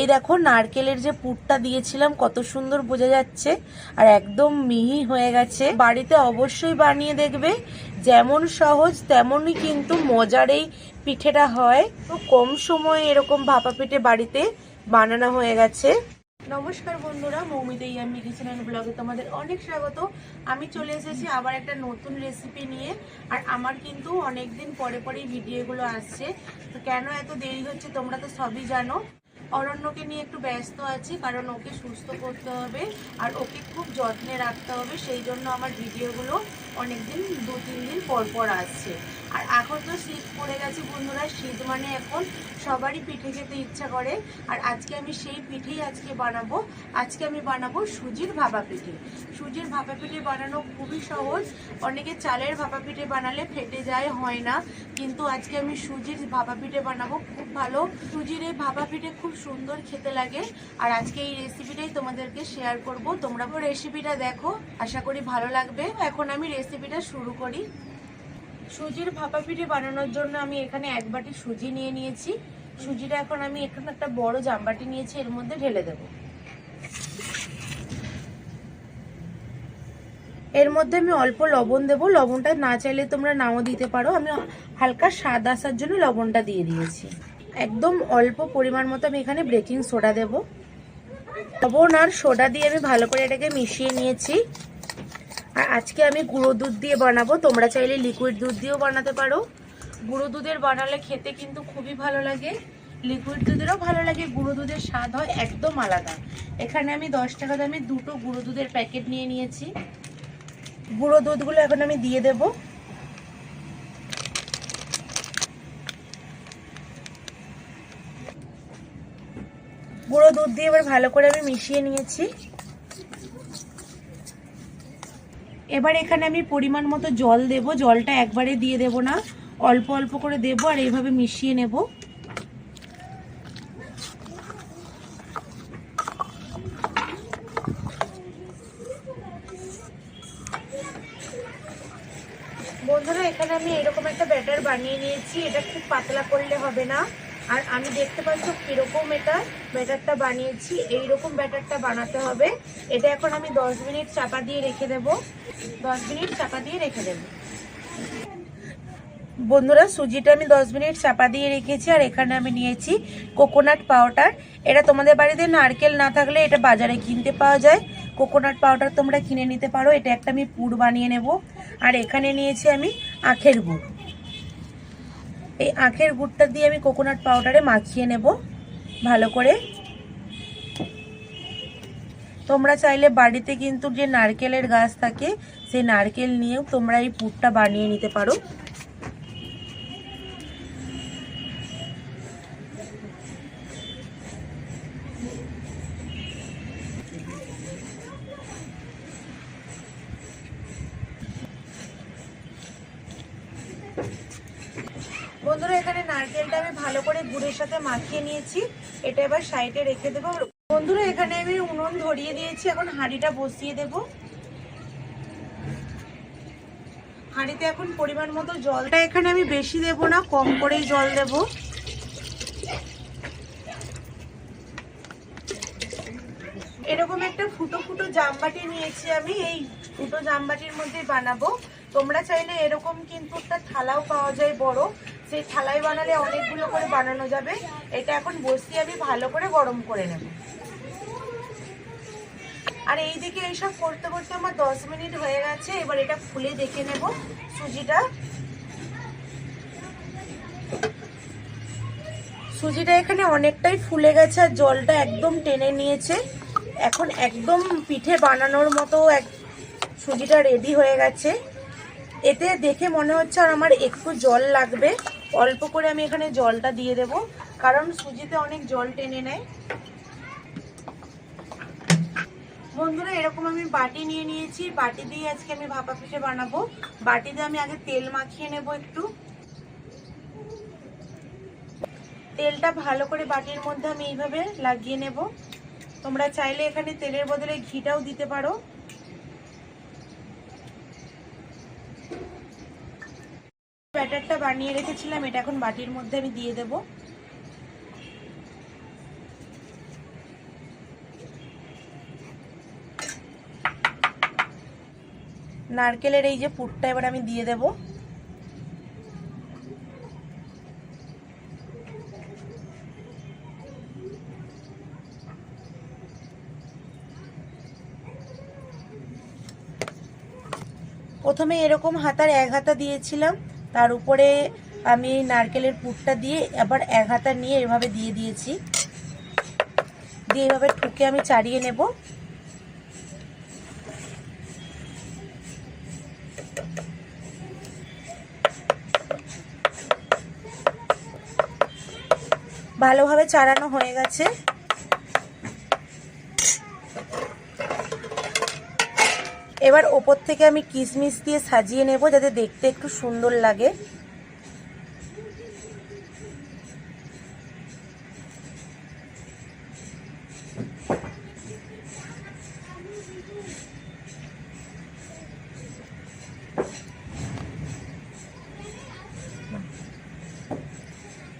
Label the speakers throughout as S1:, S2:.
S1: এই দেখো নারকেলের যে পুরটা দিয়েছিলাম, কত সুন্দর বোঝা যাচ্ছে। আর একদম মিহি হয়ে গেছে। বাড়িতে অবশ্যই বানিয়ে দেখবে। যেমন সহজ, তেমনই কিন্তু মজার এই পিঠেটা হয়। তো কম সময়ে এরকম ভাপা পিঠে বাড়িতে বানানো হয়ে গেছে। নমস্কার বন্ধুরা মৌমিতা ইয়াম্মি কিচেন ব্লগে তোমাদের অনেক স্বাগত। আমি চলে এসেছি আবার একটা নতুন রেসিপি নিয়ে। আর আমার কিন্তু অনেক দিন পরে পরেই ভিডিওগুলো আসছে। তো কেন এত দেরি হচ্ছে তোমরা তো সবই জানো। অরণ্যকে নিয়ে একটু ব্যস্ত আছি, কারণ ওকে সুস্থ করতে হবে আর ওকে খুব যত্নে রাখতে হবে, সেই জন্য আমার ভিডিওগুলো অনেক দিন দু, তিন দিন পর পর আসছে। আর এখন তো শীত পড়ে গেছে বন্ধুরা, শীত মানে এখন সবারই পিঠে খেতে ইচ্ছা করে। আর আজকে আমি সেই পিঠেই আজকে বানাবো। আজকে আমি বানাবো সুজির ভাপা পিঠে। সুজির ভাপা পিঠে বানানো খুবই সহজ। অনেকে চালের ভাপা পিঠে বানালে ফেটে যায়, হয় না। কিন্তু আজকে আমি সুজির ভাপা পিঠে বানাবো, খুব ভালো। সুজির এই ভাপা পিঠে খুব সুন্দর খেতে লাগে। আর আজকে এই রেসিপিটাই তোমাদেরকে শেয়ার করব। তোমরা রেসিপিটা দেখো। আশা করি ভালো লাগবে। এখন আমি রেসিপিটা শুরু করি। সুজির ভাপা পিঠে বানানোর জন্য আমি এখানে এক বাটি সুজি নিয়ে নিয়েছি। সুজিটা এখন আমি এখানে একটা বড় জামবাটি নিয়েছি, এর মধ্যে ঢেলে দেব। এর মধ্যে আমি অল্প লবণ দেব। লবণটা না চাইলে তোমরা নাও দিতে পারো। আমি হালকা স্বাদ আসার জন্য লবণটা দিয়ে দিয়েছি। একদম অল্প পরিমাণ মতো আমি এখানে বেকিং সোডা দেব। লবণ আর সোডা দিয়ে আমি ভালো করে এটাকে মিশিয়ে নিয়েছি। আর আজকে আমি গুঁড়ো দুধ দিয়ে বানাবো। তোমরা চাইলে লিকুইড দুধ দিয়েও বানাতে পারো। গুঁড়ো দুধের বানালে খেতে কিন্তু খুবই ভালো লাগে। লিকুইড দুধেরও ভালো লাগে, গুঁড়ো দুধের স্বাদ হয় একদম আলাদা। এখানে আমি দশ টাকা দামে দুটো গুঁড়ো দুধের প্যাকেট নিয়ে নিয়েছি। গুঁড়ো দুধগুলো এখন আমি দিয়ে দেব। গুঁড়ো দুধ দিয়ে এবার ভালো করে আমি মিশিয়ে নিয়েছি। এবার এখানে আমি পরিমাণ মতো জল দেব, জলটা একবারে দিয়ে দেব না, অল্প অল্প করে দেব আর এইভাবে মিশিয়ে নেব। বন্ধুরা, এখানে আমি এরকম একটা ব্যাটার বানিয়ে নিয়েছি, এটা খুব পাতলা করলে হবে না। আর আমি দেখতে পাচ্ছ কীরকম এটা? ব্যাটারটা বানিয়েছি এই রকম ব্যাটারটা বানাতে হবে। এটা এখন আমি 10 মিনিট চাপা দিয়ে রেখে দেব। 10 মিনিট চাপা দিয়ে রেখে দেব। বন্ধুরা, সুজিটা আমি 10 মিনিট চাপা দিয়ে রেখেছি আর এখানে আমি নিয়েছি কোকোনাট পাউডার এটা তোমাদের বাড়িতে নারকেল না থাকলে এটা বাজারে কিনতে পাওয়া যায়। কোকোনাট পাউডার তোমরা কিনে নিতে পারো। এটা একটা আমি পুর বানিয়ে নেব। আর এখানে নিয়েছি আমি আখের গুড়। এই আখের গুড়টা দিয়ে আমি কোকোনাট পাউডারে মাখিয়ে নেব, ভালো করে। তোমরা চাইলে বাড়িতে কিন্তু যে নারকেলের গাছ থাকে, সেই নারকেল নিয়েও তোমরা এই পুরটা বানিয়ে নিতে পারো। বন্ধুরা, এখানে নারকেলটা আমি ভালো করে গুড়ের সাথে মাখিয়ে নিয়েছি। এটা এবার সাইডে রেখে দেবো। বন্ধুরা, এখানে আমি উনুন ধরিয়ে দিয়েছি। এখন হাঁড়িটা বসিয়ে দেব। হাঁড়িতে এখন পরিমাণ মতো জলটা এখানে আমি বেশি দেব না, কম করেই জল দেব। এরকম একটা ফুটো ফুটো জামবাটি নিয়েছি আমি। এই ফুটো জামবাটির মধ্যে বানাবো। তোমরা চাইলে এরকম কিন্তু একটা থালাও পাওয়া যায় বড়। সেই থালায় বানালে অনেকগুলো করে বানানো যাবে। এটা এখন বসিয়ে আমি ভালো করে গরম করে নেব। আর এই দিকে এইসব করতে করতে আমার দশ মিনিট হয়ে গেছে, এবার এটা খুলে দেখে নেব সুজিটা। সুজিটা এখানে অনেকটাই ফুলে গেছে আর জলটা একদম টেনে নিয়েছে। এখন একদম পিঠে বানানোর মতো এক সুজিটা রেডি হয়ে গেছে। এতে দেখে মনে হচ্ছে আর আমার একটু জল লাগবে। অল্প করে আমি এখানে জলটা দিয়ে দেব, কারণ সুজিতে অনেক জল টেনে নেয়। বন্ধুরা, এরকম আমি বাটি নিয়ে নিয়েছি। বাটি দিয়ে আজকে আমি ভাপা পিঠে বানাবো। বাটিতে আমি আগে তেল মাখিয়ে নেব একটু। তেলটা ভালো করে বাটির মধ্যে আমি এইভাবে লাগিয়ে নেব। তোমরা চাইলে এখানে তেলের বদলে ঘিটাও দিতে পারো। ব্যাটারটা বানিয়ে রেখেছিলাম, এটা এখন বাটির মধ্যে আমি দিয়ে দেব। নারকেলের এই যে পুরটা এবার আমি দিয়ে দেব। প্রথমে এরকম হাতার এক হাতা দিয়েছিলাম তার উপরে আমি নারকেলের পুরটা দিয়ে আবার এক হাতা নিয়ে এভাবে দিয়ে দিয়েছি। দিয়ে এভাবে ঠুকে আমি চাড়িয়ে নেব। ভালোভাবে চাড়ানো হয়ে গেছে। এবার ওপর থেকে আমি কিশমিশ দিয়ে সাজিয়ে নেব যাতে দেখতে একটু সুন্দর লাগে।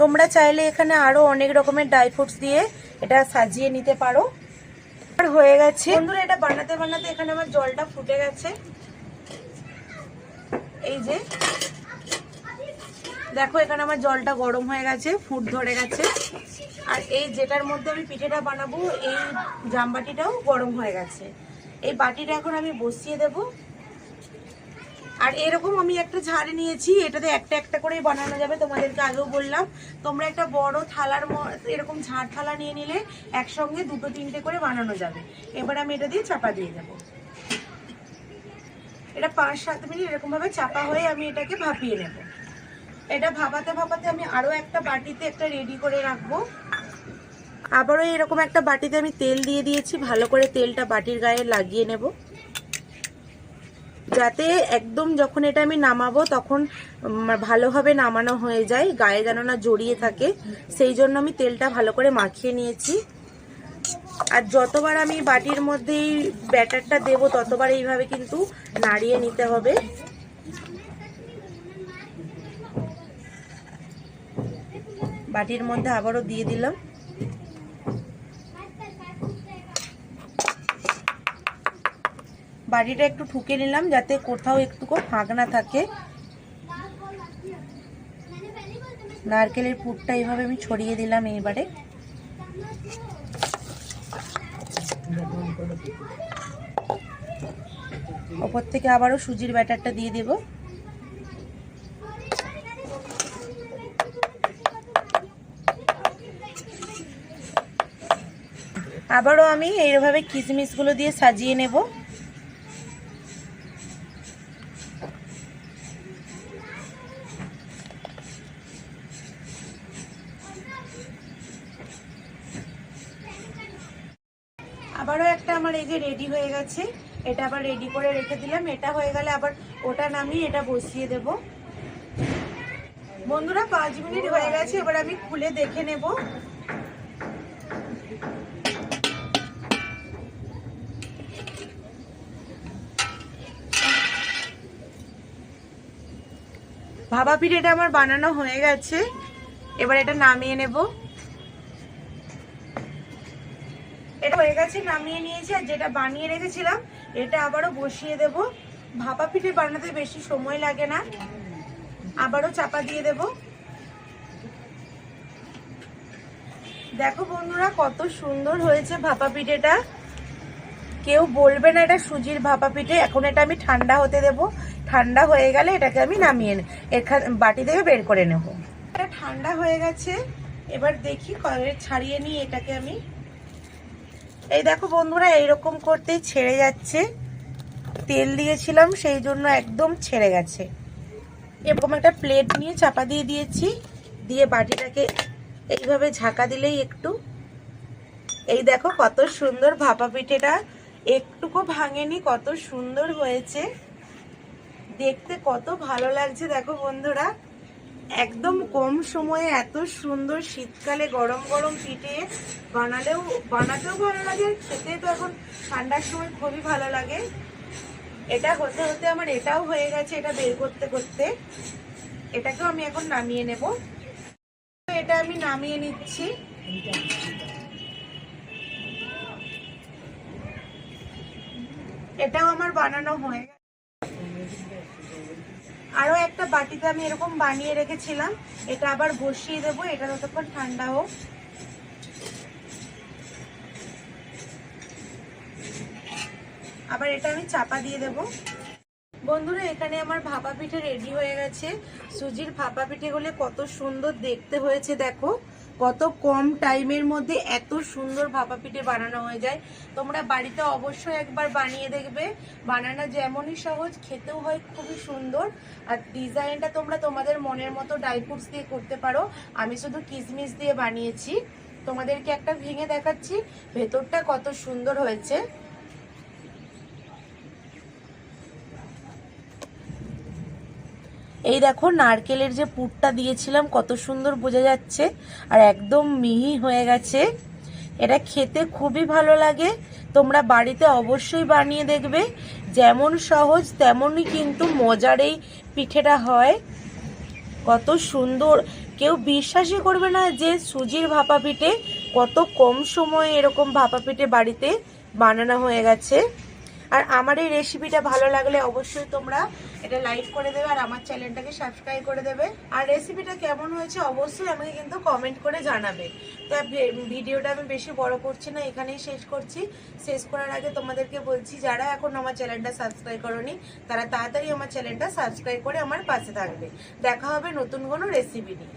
S1: তোমরা চাইলে এখানে আরও অনেক রকমের ড্রাই ফ্রুটস দিয়ে এটা সাজিয়ে নিতে পারো। হয়ে গেছে। বন্ধুরা, এটা বানাতে বানাতে এখানে আমার জলটা ফুটে গেছে। এই যে। দেখো, এখানে আমার জলটা গরম হয়ে গেছে, ফুট ধরে গেছে। আর এই যেটার মধ্যে আমি পিঠেটা বানাবো, এই জামবাটিটাও গরম হয়ে গেছে। এই বাটিটা এখন আমি বসিয়ে দেবো। আর এরকম আমি একটা ঝাড় নিয়েছি, এটাতে একটা একটা করেই বানানো যাবে, তোমাদেরকে আগেও বললাম। তোমরা একটা বড় থালার এরকম ঝাড় থালা নিয়ে নিলে একসঙ্গে দুটো তিনটে করে বানানো যাবে। এবার আমি এটা দিয়ে চাপা দিয়ে দেবো। এটা পাঁচ সাত মিনিট এরকম ভাবে চাপা হয়ে আমি এটাকে ভাপিয়ে নেব। এটা ভাপাতে ভাপাতে আমি আরও একটা বাটিতে একটা রেডি করে রাখব। আবারও এরকম একটা বাটিতে আমি তেল দিয়ে দিয়েছি, ভালো করে তেলটা বাটির গায়ে লাগিয়ে নেব। যাতে একদম যখন এটা আমি নামাবো তখন ভালোভাবে নামানো হয়ে যায়, গায়ে যেন না জড়িয়ে থাকে। সেই জন্য আমি তেলটা ভালো করে মাখিয়ে নিয়েছি। আর যতবার আমি বাটির মধ্যে ব্যাটারটা দেব, ততবার এইভাবে কিন্তু নাড়িয়ে নিতে হবে। বাটির মধ্যে আবারও দিয়ে দিলাম। বাটিটা একটু ঠুকে নিলাম যাতে কোথাও একটুকু ফাঁক না থাকে। নারকেলের পুরটা এইভাবে আমি ছড়িয়ে দিলাম এইবারে। ওপর থেকে আবারও সুজির ব্যাটারটা দিয়ে দেব। আবারও আমি এইভাবে কিশমিশগুলো দিয়ে সাজিয়ে নেব। আমার এই যে রেডি হয়ে গেছে, এটা আবার রেডি করে রেখে দিলাম। এটা হয়ে গেলে আবার ওটা নামিয়ে এটা বসিয়ে দেব। বন্ধুরা, পাঁচ মিনিট হয়ে গেছে, এবার আমি খুলে দেখে নেব। ভাবা পিঠেটা আমার বানানো হয়ে গেছে। এবার এটা নামিয়ে নেব। এটা হয়ে গেছে, নামিয়ে নিয়েছি আর যেটা বানিয়ে রেখেছিলাম, এটা আবারও বসিয়ে দেব। ভাপা পিঠে বানাতে বেশি সময় লাগে না। আবারও চাপা দিয়ে দেব। দেখো বন্ধুরা, কত সুন্দর হয়েছে ভাপা পিঠেটা। কেউ বলবে না এটা সুজির ভাপা পিঠে, এখন এটা আমি ঠান্ডা হতে দেব। ঠান্ডা হয়ে গেলে এটাকে আমি নামিয়ে এখান বাটি থেকে বের করে নেব। এটা ঠান্ডা হয়ে গেছে, এবার দেখি ছাড়িয়ে নিয়ে এটাকে আমি। এই দেখো বন্ধুরা, এইরকম করতেই ছেড়ে যাচ্ছে। তেল দিয়েছিলাম, সেই জন্য একদম ছেড়ে গেছে। এরকম একটা প্লেট নিয়ে চাপা দিয়ে দিয়েছি। দিয়ে বাটিটাকে এইভাবে ঝাঁকা দিলেই একটু। এই দেখো কত সুন্দর ভাপা পিঠেটা। একটুকু ভাঙেনি, কত সুন্দর হয়েছে। দেখতে কত ভালো লাগছে, দেখো বন্ধুরা। একদম কম সময়ে এত সুন্দর শীতকালে গরম গরম পিঠে বানালেও, বানাতেও ভালো লাগে খেতে তো এখন ঠান্ডার সময় খুবই ভালো লাগে। এটা হতে হতে আমার এটাও হয়ে গেছে, এটা বের করতে করতে। এটাকেও আমি এখন নামিয়ে নেব। এটা আমি নামিয়ে নিচ্ছি। এটাও আমার বানানো হয়ে আরও একটা বাটিতে আমি এরকম বানিয়ে রেখেছিলাম। এটা আবার বসিয়ে দেবো, এটা ততক্ষণ ঠান্ডা হোক। আবার এটা আমি চাপা দিয়ে দেবো। বন্ধুরা, এখানে আমার ভাপা পিঠে রেডি হয়ে গেছে। সুজির ভাপা পিঠেগুলো কত সুন্দর দেখতে হয়েছে, দেখো। কত কম টাইমের মধ্যে এত সুন্দর ভাপা পিঠে বানানো হয়ে যায়। তোমরা বাড়িতে অবশ্যই একবার বানিয়ে দেখবে। বানানো যেমনই সহজ, খেতেও হয় খুবই সুন্দর। আর ডিজাইনটা তোমরা তোমাদের মনের মতো ড্রাই ফ্রুটস দিয়ে করতে পারো। আমি শুধু কিশমিশ দিয়ে বানিয়েছি। তোমাদেরকে একটা ভেঙে দেখাচ্ছি। ভেতরটা কত সুন্দর হয়েছে। এই দেখো, নারকেলের যে পুরটা দিয়েছিলাম, কত সুন্দর বোঝা যাচ্ছে, আর একদম মিহি হয়ে গেছে। এটা খেতে খুবই ভালো লাগে। তোমরা বাড়িতে অবশ্যই বানিয়ে দেখবে। যেমন সহজ, তেমনই কিন্তু মজার এই পিঠেটা হয়। কত সুন্দর। কেউ বিশ্বাসই করবে না যে সুজির ভাপা পিঠে কত কম সময়ে এরকম ভাপা পিঠে বাড়িতে বানানো হয়ে গেছে। আর আমার এই রেসিপিটা ভালো লাগলে অবশ্যই তোমরা এটা লাইক করে দেবে আর আমার চ্যানেলটাকে সাবস্ক্রাইব করে দেবে। আর রেসিপিটা কেমন হয়েছে অবশ্যই আমাকে কিন্তু কমেন্ট করে জানাবে। তো ভিডিওটা আমি বেশি বড় করছি না, এখানেই শেষ করছি। শেষ করার আগে তোমাদেরকে বলছি, যারা এখন আমার চ্যানেলটা সাবস্ক্রাইব করনি, তারা তাড়াতাড়ি আমার চ্যানেলটা সাবস্ক্রাইব করে আমার পাশে থাকবে। দেখা হবে নতুন কোনো রেসিপি নিয়ে।